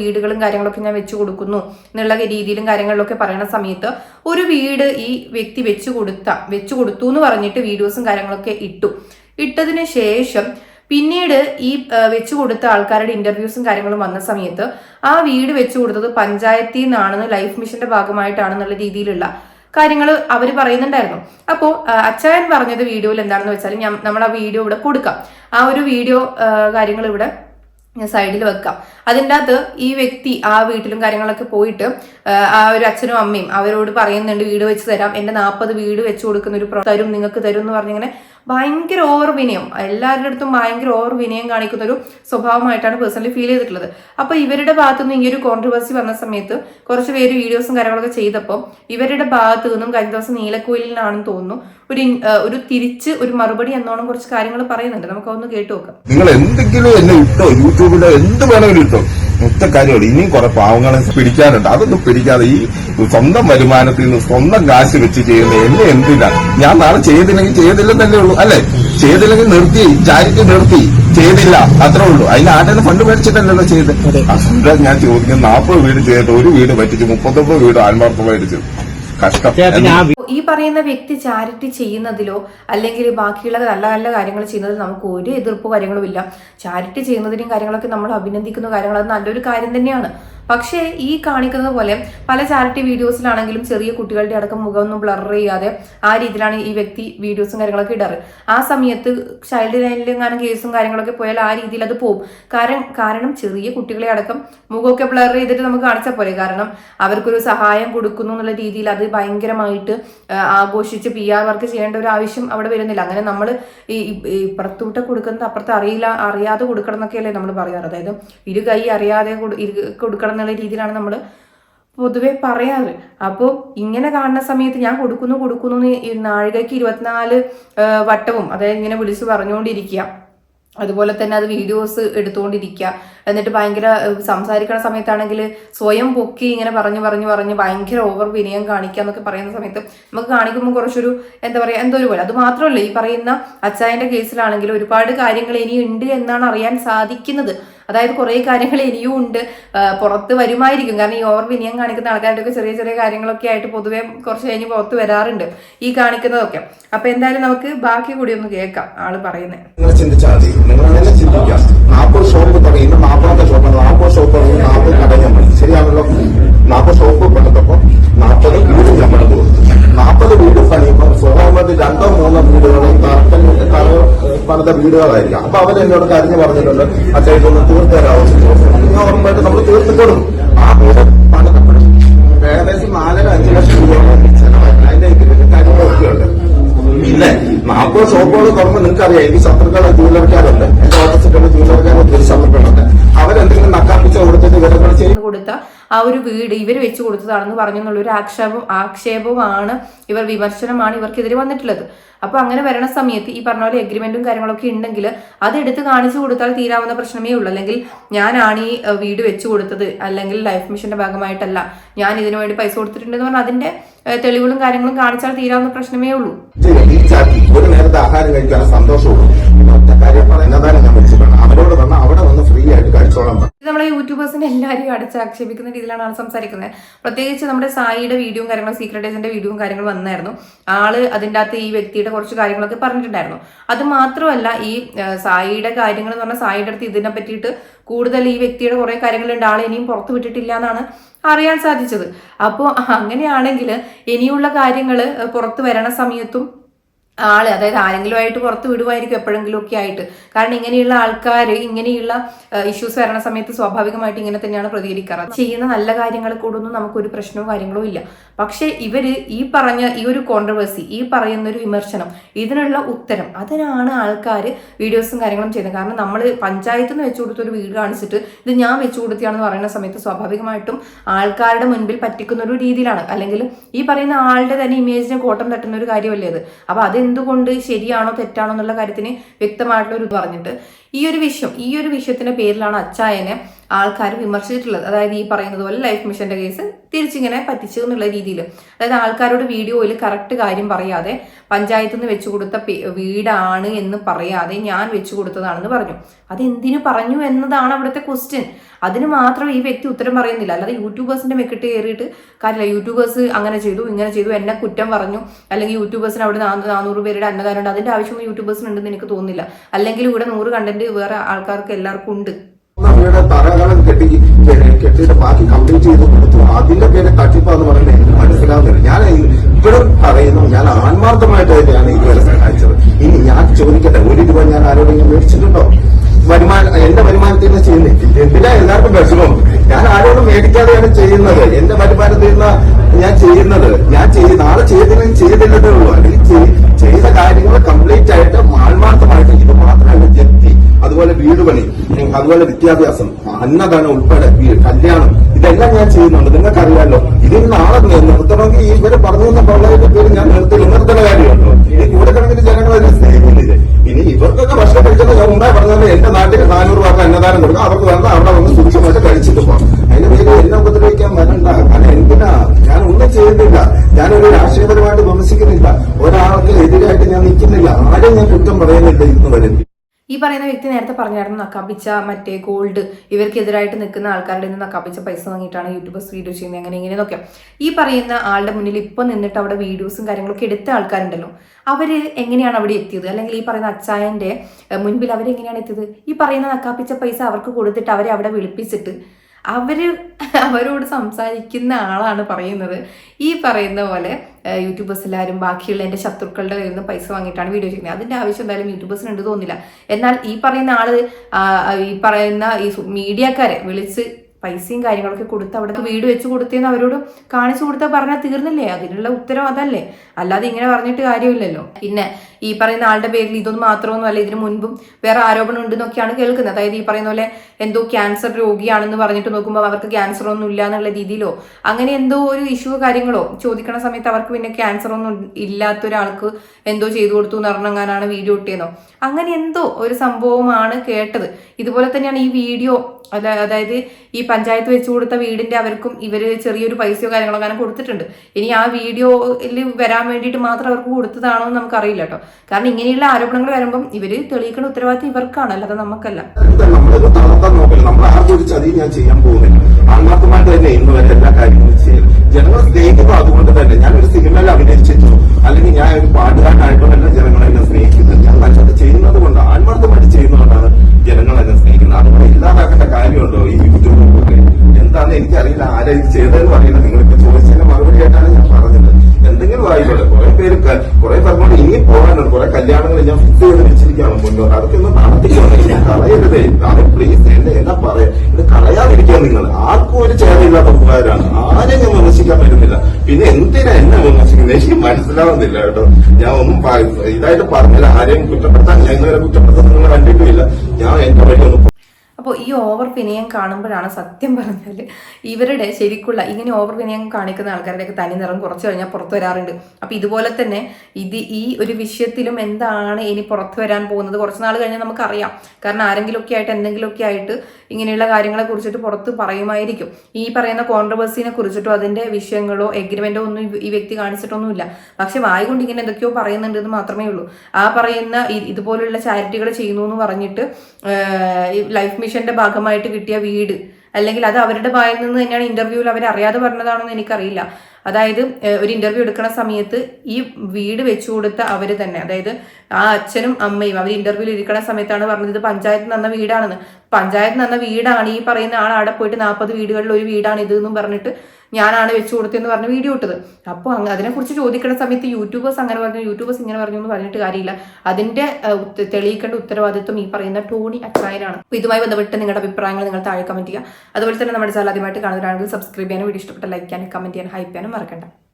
വീടുകളും കാര്യങ്ങളൊക്കെ ഞാൻ വെച്ചു കൊടുക്കുന്നു എന്നുള്ള രീതിയിലും കാര്യങ്ങളിലൊക്കെ പറയുന്ന സമയത്ത് ഒരു വീട് ഈ വ്യക്തി വെച്ചു കൊടുത്ത വെച്ചു കൊടുത്തു എന്ന് പറഞ്ഞിട്ട് വീഡിയോസും കാര്യങ്ങളൊക്കെ ഇട്ടു. ഇട്ടതിന് ശേഷം പിന്നീട് ഈ വെച്ചു കൊടുത്ത ആൾക്കാരുടെ ഇന്റർവ്യൂസും കാര്യങ്ങളും വന്ന സമയത്ത് ആ വീട് വെച്ചു കൊടുത്തത് പഞ്ചായത്തിൽ നിന്നാണെന്ന് ലൈഫ് മിഷന്റെ ഭാഗമായിട്ടാണെന്നുള്ള രീതിയിലുള്ള കാര്യങ്ങൾ അവർ പറയുന്നുണ്ടായിരുന്നു. അപ്പോൾ അച്ചായൻ പറഞ്ഞത് വീഡിയോയിൽ എന്താണെന്ന് വെച്ചാൽ ഞാൻ നമ്മൾ ആ വീഡിയോ ഇവിടെ കൊടുക്കാം. ആ ഒരു വീഡിയോ കാര്യങ്ങൾ ഇവിടെ സൈഡിൽ വെക്കാം. അതിന്റെ അകത്ത് ഈ വ്യക്തി ആ വീട്ടിലും കാര്യങ്ങളൊക്കെ പോയിട്ട് ആ, ഒരു അച്ഛനും അമ്മയും അവരോട് പറയുന്നുണ്ട് വീട് വെച്ച് തരാം. എന്റെ നാൽപ്പത് വീട് വെച്ച് കൊടുക്കുന്ന ഒരു തരും നിങ്ങൾക്ക് തരും എന്ന് പറഞ്ഞിങ്ങനെ ഭയങ്കര ഓവർ വിനയം എല്ലാവരുടെ അടുത്തും ഭയങ്കര ഓവർ വിനയം കാണിക്കുന്ന ഒരു സ്വഭാവമായിട്ടാണ് പേഴ്സണലി ഫീൽ ചെയ്തിട്ടുള്ളത്. അപ്പൊ ഇവരുടെ ഭാഗത്തു നിന്ന് ഈ ഒരു കോൺട്രവേഴ്സി വന്ന സമയത്ത് കുറച്ച് പേര് വീഡിയോസും കാര്യങ്ങളൊക്കെ ചെയ്തപ്പോൾ ഇവരുടെ ഭാഗത്തു നിന്നും കഴിഞ്ഞ ദിവസം നീലക്കോയിലിനാണെന്ന് തോന്നുന്നു. ഒരു ഒരു തിരിച്ച് ഒരു മറുപടി എന്നോണം കുറച്ച് കാര്യങ്ങൾ പറയുന്നുണ്ട്. നമുക്ക് അതൊന്ന് കേട്ടു നോക്കാം. നിങ്ങൾ എന്തെങ്കിലും എന്നെ ഇട്ടോ യൂട്യൂബിലോ എന്ത് വേണമെങ്കിലും ഇട്ടോ. ഒറ്റ കാര്യമുള്ളൂ. ഇനിയും കുറെ പാവങ്ങളെ പിടിക്കാനുണ്ട്. അതൊന്നും പിടിക്കാതെ ഈ സ്വന്തം വരുമാനത്തിൽ നിന്ന് സ്വന്തം കാശ് വെച്ച് ചെയ്യുന്ന എന്നെ എന്തിനാ? ഞാൻ നാളെ ചെയ്തില്ലെങ്കിൽ ചെയ്തില്ലെന്നല്ലേ ഉള്ളൂ. അല്ലെ? ചെയ്തില്ലെങ്കിൽ നിർത്തി. ചാരിറ്റി നിർത്തി. ചെയ്തില്ല. അത്രേ ഉള്ളൂ. അതിന് ആരുടെ ഫണ്ട് മേടിച്ചിട്ടല്ലല്ലോ ചെയ്ത് അതുകൊണ്ട് ഞാൻ ചോദിക്കുന്നത്? നാൽപ്പത് വീട് ചെയ്തിട്ട് ഒരു വീട് പറ്റിച്ച് മുപ്പത്തൊമ്പത് വീട് ആത്മാർത്ഥമായിട്ട് ചെയ്തു. കഷ്ടം ഈ പറയുന്ന വ്യക്തി ചാരിറ്റി ചെയ്യുന്നതിലോ അല്ലെങ്കിൽ ബാക്കിയുള്ള നല്ല നല്ല കാര്യങ്ങൾ ചെയ്യുന്നതിൽ നമുക്ക് ഒരു എതിർപ്പ് കാര്യങ്ങളും ഇല്ല. ചാരിറ്റി ചെയ്യുന്നതിനും കാര്യങ്ങളൊക്കെ നമ്മൾ അഭിനന്ദിക്കുന്ന കാര്യങ്ങൾ അത് നല്ലൊരു കാര്യം തന്നെയാണ്. പക്ഷേ ഈ കാണിക്കുന്നത് പോലെ പല ചാരിറ്റി വീഡിയോസിലാണെങ്കിലും ചെറിയ കുട്ടികളുടെ അടക്കം മുഖം ഒന്നും ബ്ലർ ചെയ്യാതെ ആ രീതിയിലാണ് ഈ വ്യക്തി വീഡിയോസും കാര്യങ്ങളൊക്കെ ഇടാറ്. ആ സമയത്ത് ചൈൽഡ് ലൈനിലെങ്ങാനും കേസും കാര്യങ്ങളൊക്കെ പോയാൽ ആ രീതിയിൽ അത് പോകും കാരണം കാരണം ചെറിയ കുട്ടികളെ അടക്കം മുഖമൊക്കെ ബ്ലർ ചെയ്തിട്ട് നമുക്ക് കാണിച്ചാൽ പോലെ കാരണം അവർക്കൊരു സഹായം കൊടുക്കുന്നു എന്നുള്ള രീതിയിൽ അത് ഭയങ്കരമായിട്ട് ആഘോഷിച്ച് പി ആർ വർക്ക് ചെയ്യേണ്ട ഒരു ആവശ്യം അവിടെ വരുന്നില്ല. അങ്ങനെ നമ്മൾ ഈ ഈ കൊടുക്കുന്നത് അപ്പുറത്ത് അറിയില്ല അറിയാതെ കൊടുക്കണം എന്നൊക്കെയല്ലേ നമ്മൾ പറയാറ്. അതായത് ഇരു കൈ അറിയാതെ കൊടു- കൊടുക്കണം എന്നുള്ള രീതിയിലാണ് നമ്മൾ പൊതുവെ പറയാറ്. അപ്പോൾ ഇങ്ങനെ കാണുന്ന സമയത്ത് ഞാൻ കൊടുക്കുന്നു കൊടുക്കുന്നു നാഴികയ്ക്ക് ഇരുപത്തിനാല് വട്ടവും അതായത് ഇങ്ങനെ വിളിച്ച് പറഞ്ഞുകൊണ്ടിരിക്കുക. അതുപോലെ തന്നെ അത് വീഡിയോസ് എടുത്തുകൊണ്ടിരിക്കുക. എന്നിട്ട് ഭയങ്കര സംസാരിക്കുന്ന സമയത്താണെങ്കിൽ സ്വയം പൊക്കി ഇങ്ങനെ പറഞ്ഞു പറഞ്ഞു പറഞ്ഞ് ഭയങ്കര ഓവർ വിനയം കാണിക്കുക എന്നൊക്കെ പറയുന്ന സമയത്ത് നമുക്ക് കാണിക്കുമ്പോൾ കുറച്ചൊരു എന്താ പറയുക എന്തോ ഒരു പോലെ. അത് മാത്രമല്ല ഈ പറയുന്ന അച്ചായന്റെ കേസിലാണെങ്കിൽ ഒരുപാട് കാര്യങ്ങൾ ഇനി ഉണ്ട് എന്നാണ് അറിയാൻ സാധിക്കുന്നത്. അതായത് കുറേ കാര്യങ്ങൾ ഇനിയും ഉണ്ട്. പുറത്ത് വരുമായിരിക്കും. കാരണം ഈ ഓവർ വിനിയം കാണിക്കുന്ന ആൾക്കാരുടെയൊക്കെ ചെറിയ ചെറിയ കാര്യങ്ങളൊക്കെ ആയിട്ട് പൊതുവേ കുറച്ച് കഴിഞ്ഞ് പുറത്ത് വരാറുണ്ട് ഈ കാണിക്കുന്നതൊക്കെ. അപ്പൊ എന്തായാലും നമുക്ക് ബാക്കി കൂടി ഒന്ന് കേൾക്കാം ആൾ പറയുന്നത് നിങ്ങൾ നിങ്ങൾ ഷോപ്പ് ശരിയാണല്ലോ? നാൽപ്പത് ഷോപ്പ് പണിതപ്പോ നാൽപ്പത് വീട് പണിത് കൊടുത്തു. നാൽപ്പത് വീട് പണിയുമ്പോൾ സ്വഭാവത്തിൽ രണ്ടോ മൂന്നോ വീടുകളും പണിത വീടുകളായിരിക്കാം. അപ്പൊ അവർ എന്നോട് കരഞ്ഞു പറഞ്ഞിട്ടുണ്ട് അച്ഛൻ ഇതൊന്ന് തീർത്ത് തരാമോ നമ്മൾ തീർത്തു കൊടുക്കും ആ വീട് പണിതപ്പോഴും ഏകദേശം നാലര അഞ്ച് ലക്ഷം രൂപ പിന്നെ നാൽപ്പത് ഷോപ്പുകൾ തുറന്ന് നിങ്ങൾക്കറിയാം എനിക്ക് ശത്രുക്കളെ ജൂലർക്കാരുണ്ട് എന്റെ ഓപ്പോസിറ്റുള്ള ജൂലർക്കാർ ആ ഒരു വീട് ഇവർ വെച്ച് കൊടുത്തതാണെന്ന് പറഞ്ഞു എന്നുള്ള ആക്ഷേപം ആക്ഷേപവുമാണ് ഇവർ വിമർശനമാണ് ഇവർക്കെതിരെ വന്നിട്ടുള്ളത്. അപ്പൊ അങ്ങനെ വരണ സമയത്ത് ഈ പറഞ്ഞ പോലെ എഗ്രിമെന്റും കാര്യങ്ങളൊക്കെ ഉണ്ടെങ്കിൽ അത് എടുത്ത് കാണിച്ചു കൊടുത്താൽ തീരാവുന്ന പ്രശ്നമേ ഉള്ളൂ. അല്ലെങ്കിൽ ഞാനാണ് ഈ വീട് വെച്ചു കൊടുത്തത്. അല്ലെങ്കിൽ ലൈഫ് മിഷന്റെ ഭാഗമായിട്ടല്ല ഞാൻ ഇതിനു വേണ്ടി പൈസ കൊടുത്തിട്ടുണ്ടെന്ന് പറഞ്ഞാൽ അതിന്റെ തെളിവുകളും കാര്യങ്ങളും കാണിച്ചാൽ തീരാവുന്ന പ്രശ്നമേ ഉള്ളൂ. നേരത്തെ ആഹാരം കഴിക്കാൻ സന്തോഷമുള്ളൂ. ഞാൻ അവരോട് തന്നെ അവിടെ ആയിട്ട് ഇത് നമ്മളെ യൂട്യൂബേഴ്സിനെ എല്ലാവരെയും അടച്ച് ആക്ഷേപിക്കുന്ന രീതിയിലാണ് ആൾ സംസാരിക്കുന്നത്. പ്രത്യേകിച്ച് നമ്മുടെ സായിയുടെ വീഡിയോയും കാര്യങ്ങളും സീക്രട്ട് ഏജന്റിന്റെ വീഡിയോയും കാര്യങ്ങളും വന്നായിരുന്നു. ആൾ അതിന്റെ അകത്ത് ഈ വ്യക്തിയുടെ കുറച്ച് കാര്യങ്ങളൊക്കെ പറഞ്ഞിട്ടുണ്ടായിരുന്നു. അത് മാത്രമല്ല ഈ സായിയുടെ കാര്യങ്ങൾ എന്ന് പറഞ്ഞാൽ സായിയുടെ അടുത്ത് ഇതിനെ പറ്റിയിട്ട് കൂടുതൽ ഈ വ്യക്തിയുടെ കുറെ കാര്യങ്ങളുണ്ട്. ആൾ ഇനിയും പുറത്തു വിട്ടിട്ടില്ല എന്നാണ് അറിയാൻ സാധിച്ചത്. അപ്പോൾ അങ്ങനെയാണെങ്കിൽ ഇനിയുള്ള കാര്യങ്ങൾ പുറത്തു വരണ സമയത്തും ആൾ അതായത് ആരെങ്കിലും ആയിട്ട് പുറത്ത് വിടുമായിരിക്കും എപ്പോഴെങ്കിലും ഒക്കെ ആയിട്ട്. കാരണം ഇങ്ങനെയുള്ള ആൾക്കാർ ഇങ്ങനെയുള്ള ഇഷ്യൂസ് വരണ സമയത്ത് സ്വാഭാവികമായിട്ട് ഇങ്ങനെ തന്നെയാണ് പ്രതികരിക്കാറ്. ചെയ്യുന്ന നല്ല കാര്യങ്ങൾ കൂടൊന്നും നമുക്കൊരു പ്രശ്നവും കാര്യങ്ങളോ ഇല്ല. പക്ഷേ ഇവർ ഈ പറഞ്ഞ ഈ ഒരു കോൺട്രവേഴ്സി ഈ പറയുന്ന ഒരു വിമർശനം ഇതിനുള്ള ഉത്തരം അതിനാണ് ആൾക്കാർ വീഡിയോസും കാര്യങ്ങളും ചെയ്യുന്നത്. കാരണം നമ്മൾ പഞ്ചായത്തിൽ നിന്ന് വെച്ചു കൊടുത്ത ഒരു വീട് കാണിച്ചിട്ട് ഇത് ഞാൻ വെച്ചു കൊടുത്തിയാണെന്ന് പറയുന്ന സമയത്ത് സ്വാഭാവികമായിട്ടും ആൾക്കാരുടെ മുൻപിൽ പറ്റിക്കുന്ന ഒരു രീതിയിലാണ്. അല്ലെങ്കിൽ ഈ പറയുന്ന ആളുടെ തന്നെ ഇമേജിനെ കോട്ടം തട്ടുന്ന ഒരു കാര്യമല്ലേ അത്? അപ്പൊ അതെന്തുകൊണ്ട് ശരിയാണോ തെറ്റാണോ എന്നുള്ള കാര്യത്തിന് വ്യക്തമായിട്ടുള്ള ഒരു പറഞ്ഞിട്ട് ഈ ഒരു വിഷയം ഈ ഒരു വിഷയത്തിന്റെ പേരിലാണ് അച്ചായനെ ആൾക്കാർ വിമർശിച്ചിട്ടുള്ളത്. അതായത് ഈ പറയുന്നത് പോലെ ലൈഫ് മിഷന്റെ കേസ് തിരിച്ചിങ്ങനെ പറ്റിച്ചു എന്നുള്ള രീതിയിൽ അതായത് ആൾക്കാരോട് വീഡിയോയിൽ കറക്റ്റ് കാര്യം പറയാതെ പഞ്ചായത്തിൽ നിന്ന് വെച്ചു കൊടുത്ത വീടാണ് എന്ന് പറയാതെ ഞാൻ വെച്ചു കൊടുത്തതാണെന്ന് പറഞ്ഞു. അത് എന്തിനു പറഞ്ഞു എന്നതാണ് അവിടുത്തെ ക്വസ്റ്റ്യൻ അതിന് മാത്രം ഈ വ്യക്തി ഉത്തരം പറയുന്നില്ല. അല്ലാതെ യൂട്യൂബേഴ്സിന്റെ മെക്കിട്ട് കയറിയിട്ട് കാര്യമില്ല. യൂട്യൂബേഴ്സ് അങ്ങനെ ചെയ്തു ഇങ്ങനെ ചെയ്തു എന്നെ കുറ്റം പറഞ്ഞു. അല്ലെങ്കിൽ യൂട്യൂബേഴ്സിന് അവിടെ നാനൂ- നാനൂറ് പേരുടെ അന്നദാനം ഉണ്ട്. അതിന്റെ ആവശ്യം യൂട്യൂബേഴ്സിന് ഉണ്ടെന്ന് എനിക്ക് തോന്നുന്നില്ല. അല്ലെങ്കിൽ ഇവിടെ നൂറ് കണ്ടന്റ് വേറെ ആൾക്കാർക്ക് എല്ലാവർക്കും ഉണ്ട്. കെട്ടി കെട്ടിയിട്ട് ബാക്കി കംപ്ലീറ്റ് ചെയ്ത് കൊടുത്തു. അതിന്റെ പേര് തട്ടിപ്പാന്ന് പറയുന്നത് എനിക്ക് മനസ്സിലാവുന്നില്ല. ഞാൻ ഇപ്പോഴും പറയുന്നു ഞാൻ ആത്മാർത്ഥമായിട്ട് തന്നെയാണ് ഇതുവരെ സഹായിച്ചത്. ഇനി ഞാൻ ചോദിക്കട്ടെ ഒരു രൂപ ഞാൻ ആരോടെങ്കിലും മേടിച്ചിട്ടുണ്ടോ? വരുമാനം എന്റെ വരുമാനത്തിൽ നിന്ന് ചെയ്യുന്നില്ല. എന്തിനാ എല്ലാവർക്കും വിഷമം? ഞാൻ ആരോടും മേടിക്കാതെയാണ് ചെയ്യുന്നത്. എന്റെ വരുമാനത്തിൽ നിന്ന് ഞാൻ ചെയ്യുന്നത്. ഞാൻ ചെയ്ത് നാളെ ചെയ്തില്ലെങ്കിൽ ചെയ്തില്ലതേ ഉള്ളൂ. അല്ലെങ്കിൽ ചെയ്ത കാര്യങ്ങൾ കംപ്ലീറ്റ് ആയിട്ട് ആത്മാർത്ഥമായിട്ട് ഇത് മാത്രമല്ല ജപ്തി അതുപോലെ വീട് പണി അതുപോലെ വിദ്യാഭ്യാസം അന്നദാനം ഉൾപ്പെടെ കല്യാണം ഇതെല്ലാം ഞാൻ ചെയ്യുന്നുണ്ട്. നിങ്ങൾക്കറിയാലോ ഇതിൽ നാളെ നിർത്തണമെങ്കിൽ ഈ ഇവർ പറഞ്ഞു തന്ന പ്രളയത്തിന്റെ പേര് ഞാൻ നിർത്തി. നിർത്തുന്ന കാര്യമുണ്ടോ? ഇനി കൂടക്കണക്കിന് ജനങ്ങൾ എന്നെ സ്നേഹിക്കുന്നില്ലേ? ഇനി ഇവർക്കൊക്കെ ഭക്ഷണം കഴിച്ചത് ഞാൻ മുമ്പേ പറഞ്ഞത് എന്റെ നാട്ടിൽ നാനൂറ് പേർക്ക് അന്നദാനം കൊടുക്കാം. അവർക്ക് വേണ്ട അവിടെ വന്ന് സൂക്ഷ്മമായിട്ട് കഴിച്ചിട്ട് പോകാം. അതിന്റെ പേര് എന്നെ ഉപദ്രവിക്കാൻ വരണ്ട. കാരണം എന്തിനാ? ഞാൻ ഒന്നും ചെയ്യുന്നില്ല. ഞാനൊരു രാഷ്ട്രീയപരമായിട്ട് വിമർശിക്കുന്നില്ല. ഒരാൾക്ക് എതിരായിട്ട് ഞാൻ നിൽക്കുന്നില്ല. ആരും ഞാൻ കുറ്റം പറയുന്നില്ല ഇന്ന് വരെ. ഈ പറയുന്ന വ്യക്തി നേരത്തെ പറഞ്ഞായിരുന്നു നക്കാപ്പിച്ച മറ്റേ ഗോൾഡ് ഇവർക്കെതിരായിട്ട് നിൽക്കുന്ന ആൾക്കാരുടെ നിന്ന് നക്കാപ്പിച്ച പൈസ വാങ്ങിയിട്ടാണ് യൂട്യൂബേഴ്സ് വീഡിയോ ചെയ്യുന്നത് അങ്ങനെ നോക്കാം ഈ പറയുന്ന ആളുടെ മുന്നിൽ ഇപ്പൊ നിന്നിട്ട് അവിടെ വീഡിയോസും കാര്യങ്ങളൊക്കെ എടുത്ത ആൾക്കാരുണ്ടല്ലോ. അവർ എങ്ങനെയാണ് അവിടെ എത്തിയത്? അല്ലെങ്കിൽ ഈ പറയുന്ന അച്ചായന്റെ ഏഹ്, മുൻപിൽ അവരെങ്ങനെയാണ് എത്തിയത്? ഈ പറയുന്ന നക്കാപ്പിച്ച പൈസ അവർക്ക് കൊടുത്തിട്ട് അവരെ അവിടെ വിളിപ്പിച്ചിട്ട് അവർ അവരോട് സംസാരിക്കുന്ന ആളാണ് പറയുന്നത്. ഈ പറയുന്ന പോലെ യൂട്യൂബേഴ്സ് എല്ലാവരും ബാക്കിയുള്ള എന്റെ ശത്രുക്കളുടെ കയ്യിൽ നിന്ന് പൈസ വാങ്ങിയിട്ടാണ് വീഡിയോ ചെയ്യുന്നത്. അതിന്റെ ആവശ്യം എന്തായാലും യൂട്യൂബേഴ്സിന് ഉണ്ട് തോന്നില്ല എന്നാൽ ഈ പറയുന്ന ആൾ ഈ പറയുന്ന ഈ മീഡിയക്കാരെ വിളിച്ച് പൈസയും കാര്യങ്ങളൊക്കെ കൊടുത്ത് അവിടെ വീട് വെച്ച് കൊടുത്തേന്ന് അവരോട് കാണിച്ചു കൊടുത്താൽ പറഞ്ഞാൽ തീർന്നില്ലേ? അതിനുള്ള ഉത്തരം അതല്ലേ? അല്ലാതെ ഇങ്ങനെ പറഞ്ഞിട്ട് കാര്യമില്ലല്ലോ. പിന്നെ ഈ പറയുന്ന ആളുടെ പേരിൽ ഇതൊന്നും മാത്രമൊന്നും അല്ല ഇതിനു മുൻപും വേറെ ആരോപണം ഉണ്ടെന്നൊക്കെയാണ് കേൾക്കുന്നത്. അതായത് ഈ പറയുന്ന പോലെ എന്തോ ക്യാൻസർ രോഗിയാണെന്ന് പറഞ്ഞിട്ട് നോക്കുമ്പോൾ അവർക്ക് ക്യാൻസർ ഒന്നും ഇല്ല എന്നുള്ള രീതിയിലോ അങ്ങനെ എന്തോ ഒരു ഇഷ്യൂ കാര്യങ്ങളോ ചോദിക്കണ സമയത്ത് അവർക്ക് പിന്നെ ക്യാൻസർ ഒന്നും ഇല്ലാത്ത ഒരാൾക്ക് എന്തോ ചെയ്തു കൊടുത്തു എന്ന് പറഞ്ഞങ്ങാനാണ് വീഡിയോ ഇട്ടിയെന്നോ അങ്ങനെ എന്തോ ഒരു സംഭവമാണ് കേട്ടത്. ഇതുപോലെ തന്നെയാണ് ഈ വീഡിയോ അല്ല അതായത് ഈ പഞ്ചായത്ത് വെച്ചു കൊടുത്ത വീടിന്റെ അവർക്കും ഇവർ ചെറിയൊരു പൈസയോ കാര്യങ്ങളോ അങ്ങനെ കൊടുത്തിട്ടുണ്ട്. ഇനി ആ വീഡിയോയിൽ വരാൻ വേണ്ടിയിട്ട് മാത്രം അവർക്ക് കൊടുത്തതാണോ എന്ന് നമുക്കറിയില്ല കേട്ടോ. കാരണം ഇങ്ങനെയുള്ള ആരോപണങ്ങൾ വരുമ്പം ഇവർ തെളിയിക്കുന്ന ഉത്തരവാദിത്തം ഇവർക്കാണ് അല്ലാതെ നമുക്കല്ല. ഞാൻ ചെയ്യാൻ പോകുന്നില്ല. ജനങ്ങൾ സ്നേഹിക്കുന്നു അതുകൊണ്ട് തന്നെ ഞാൻ ഇനി പോകാനുണ്ട്. കുറെ കല്യാണങ്ങൾ ഞാൻ ഫിക്സ് ചെയ്ത് വെച്ചിരിക്കുകയാണ് മുന്നോട്ട് അതൊക്കെ ഒന്ന് നടത്തിക്കണം ഇത് കളയരുതേ. അത് പ്ലീസ് എന്നെ എന്നാ പറയാ? ഇത് കളയാതിരിക്കുക നിങ്ങൾ. ആർക്കും ഒരു ചേരയില്ലാത്ത ഉപകാരമാണ് ആരെയും ഞാൻ വിമർശിക്കാൻ പറ്റുന്നില്ല. പിന്നെ എന്തിനാ എന്നെ വിമർശിക്കുന്നത്? എനിക്ക് മനസ്സിലാവുന്നില്ല കേട്ടോ. ഞാൻ ഒന്നും ഇതായിട്ട് പറഞ്ഞില്ല. ആരെയും കുറ്റപ്പെടുത്താൻ ഞാൻ ഈ ഓവർ വിനയം കാണുമ്പോഴാണ് സത്യം പറഞ്ഞാൽ ഇവരുടെ ശരിക്കുള്ള ഇങ്ങനെ ഓവർ വിനയം കാണിക്കുന്ന ആൾക്കാരുടെയൊക്കെ തനി നിറം കുറച്ച് കഴിഞ്ഞാൽ പുറത്തു വരാറുണ്ട്. അപ്പം ഇതുപോലെ തന്നെ ഇത് ഈ ഒരു വിഷയത്തിലും എന്താണ് ഇനി പുറത്തു വരാൻ പോകുന്നത്? കുറച്ച് നാൾ കഴിഞ്ഞാൽ നമുക്കറിയാം. കാരണം ആരെങ്കിലുമൊക്കെ ആയിട്ട് എന്തെങ്കിലുമൊക്കെ ആയിട്ട് ഇങ്ങനെയുള്ള കാര്യങ്ങളെ കുറിച്ചിട്ട് പുറത്ത് പറയുമായിരിക്കും. ഈ പറയുന്ന കോൺട്രവേഴ്സിനെ കുറിച്ചിട്ടോ അതിന്റെ വിഷയങ്ങളോ എഗ്രിമെന്റോ ഒന്നും ഈ- വ്യക്തി കാണിച്ചിട്ടൊന്നുമില്ല. പക്ഷെ വായിക്കൊണ്ട് ഇങ്ങനെ എന്തൊക്കെയോ പറയുന്നുണ്ട് എന്ന് മാത്രമേ ഉള്ളൂ. ആ പറയുന്ന ഇതുപോലുള്ള ചാരിറ്റികൾ ചെയ്യുന്നു എന്ന് പറഞ്ഞിട്ട് ലൈഫ് മിഷന്റെ ഭാഗമായിട്ട് കിട്ടിയ വീട്. അല്ലെങ്കിൽ അത് അവരുടെ ഭാഗത്ത് നിന്ന് തന്നെയാണ് ഇന്റർവ്യൂവിൽ അവർ അറിയാതെ പറഞ്ഞതാണെന്ന് എനിക്കറിയില്ല. അതായത് ഒരു ഇന്റർവ്യൂ എടുക്കുന്ന സമയത്ത് ഈ വീട് വെച്ചു കൊടുത്ത അവർ തന്നെ അതായത് ആ അച്ഛനും അമ്മയും അവർ ഇന്റർവ്യൂവിൽ ഇരിക്കുന്ന സമയത്താണ് പറഞ്ഞത് ഇത് പഞ്ചായത്ത് നന്ന വീടാണെന്ന്. പഞ്ചായത്ത് നന്ന വീടാണ് ഈ പറയുന്ന ആൾ അവിടെ പോയിട്ട് നാൽപ്പത് വീടുകളിൽ ഒരു വീടാണ് ഇത് എന്നും പറഞ്ഞിട്ട് ഞാനാണ് വെച്ചു കൊടുത്തതെന്ന് പറഞ്ഞ് വീഡിയോ ഇട്ടത്. അപ്പോൾ അതിനെക്കുറിച്ച് ചോദിക്കുന്ന സമയത്ത് യൂട്യൂബേഴ്സ് അങ്ങനെ പറഞ്ഞു യൂട്യൂബേഴ്സ് ഇങ്ങനെ പറഞ്ഞു എന്ന് പറഞ്ഞിട്ട് കാര്യമില്ല. അതിന്റെ തെളിയിക്കേണ്ട ഉത്തരവാദിത്വം ഈ പറയുന്ന ടോണി അച്ചായനാണ് അപ്പോൾ ഇതുമായി ബന്ധപ്പെട്ട് നിങ്ങളുടെ അഭിപ്രായങ്ങൾ നിങ്ങൾ താഴെ കമന്റ് ചെയ്യുക. അതുപോലെ തന്നെ നമ്മുടെ ചാനൽ ആദ്യമായിട്ട് കാണുന്നവരാണെങ്കിൽ സബ്സ്ക്രൈബ് ചെയ്യാനും വീഡിയോ ഇഷ്ടപ്പെട്ട ലൈക്ക് ചെയ്യാനും കമന്റ് ചെയ്യാനും ഹൈപ്പ് ചെയ്യാനും മറക്കണ്ട.